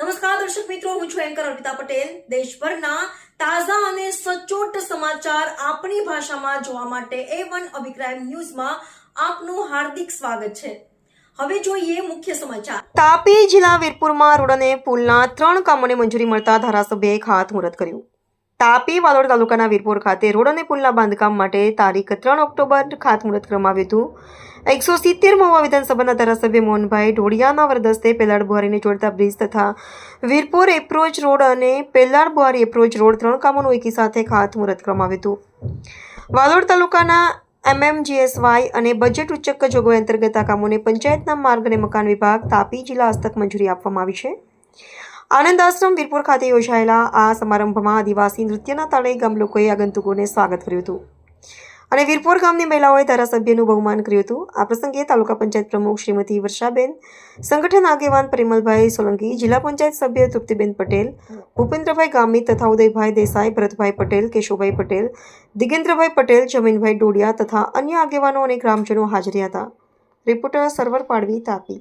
નમસ્કાર, દર્શક મિત્રો, હું છું એન્કર અર્પિતા પટેલ. દેશભરના તાજા અને સચોટ સમાચાર આપણી ભાષામાં જોવા માટે એ વન અભિક્રાઇમ ન્યૂઝમાં આપનું હાર્દિક સ્વાગત છે. હવે જોઈએ મુખ્ય સમાચાર. તાપી જિલ્લા વીરપુરમાં રોડ અને પુલના ત્રણ કામોને મંજૂરી મળતા ધારાસભ્યએ ખાતમુહૂર્ત કર્યું. તાપી વાલોડ તાલુકાના વીરપુર ખાતે રોડ અને પુલના બાંધકામ માટે તારીખ ત્રણ ઓક્ટોબર ખાતમુહૂર્ત કરવામાં આવ્યું હતું. એકસો સિત્તેર મહુવા વિધાનસભાના ધારાસભ્ય મોહનભાઈ ઢોડિયાના વરદસ્તે પેલાડ બુહારીને જોડતા બ્રિજ તથા વીરપુર એપ્રોચ રોડ અને પેલાડ બુહારી એપ્રોચ રોડ ત્રણ કામોનું એકી સાથે ખાતમુહૂર્ત કરવામાં આવ્યું હતું. વાલોડ તાલુકાના એમએમજીએસવાય અને બજેટ ઉચ્ચક જોગવાઈ અંતર્ગત આ કામોને પંચાયતના માર્ગ અને મકાન વિભાગ તાપી જિલ્લા હસ્તક મંજૂરી આપવામાં આવી છે. આનંદ આશ્રમ વીરપુર ખાતે યોજાયેલા આ સમારંભમાં આદિવાસી નૃત્યના તાળે ગામ લોકોએ આગંતુકોને સ્વાગત કર્યું હતું. અને વીરપુર ગામની મહિલાઓએ ધારાસભ્યનું બહુમાન કર્યું હતું. આ પ્રસંગે તાલુકા પંચાયત પ્રમુખ શ્રીમતી વર્ષાબેન, સંગઠન આગેવાન પરિમલભાઈ સોલંકી, જિલ્લા પંચાયત સભ્ય તૃપ્તિબેન પટેલ, ભૂપેન્દ્રભાઈ ગામિત તથા ઉદયભાઈ દેસાઈ, ભરતભાઈ પટેલ, કેશુભાઈ પટેલ, દિગેન્દ્રભાઈ પટેલ, જમીનભાઈ ડોડિયા તથા અન્ય આગેવાનો અને ગ્રામજનો હાજરી હતા. રિપોર્ટર સર્વર પાડવી તાપી.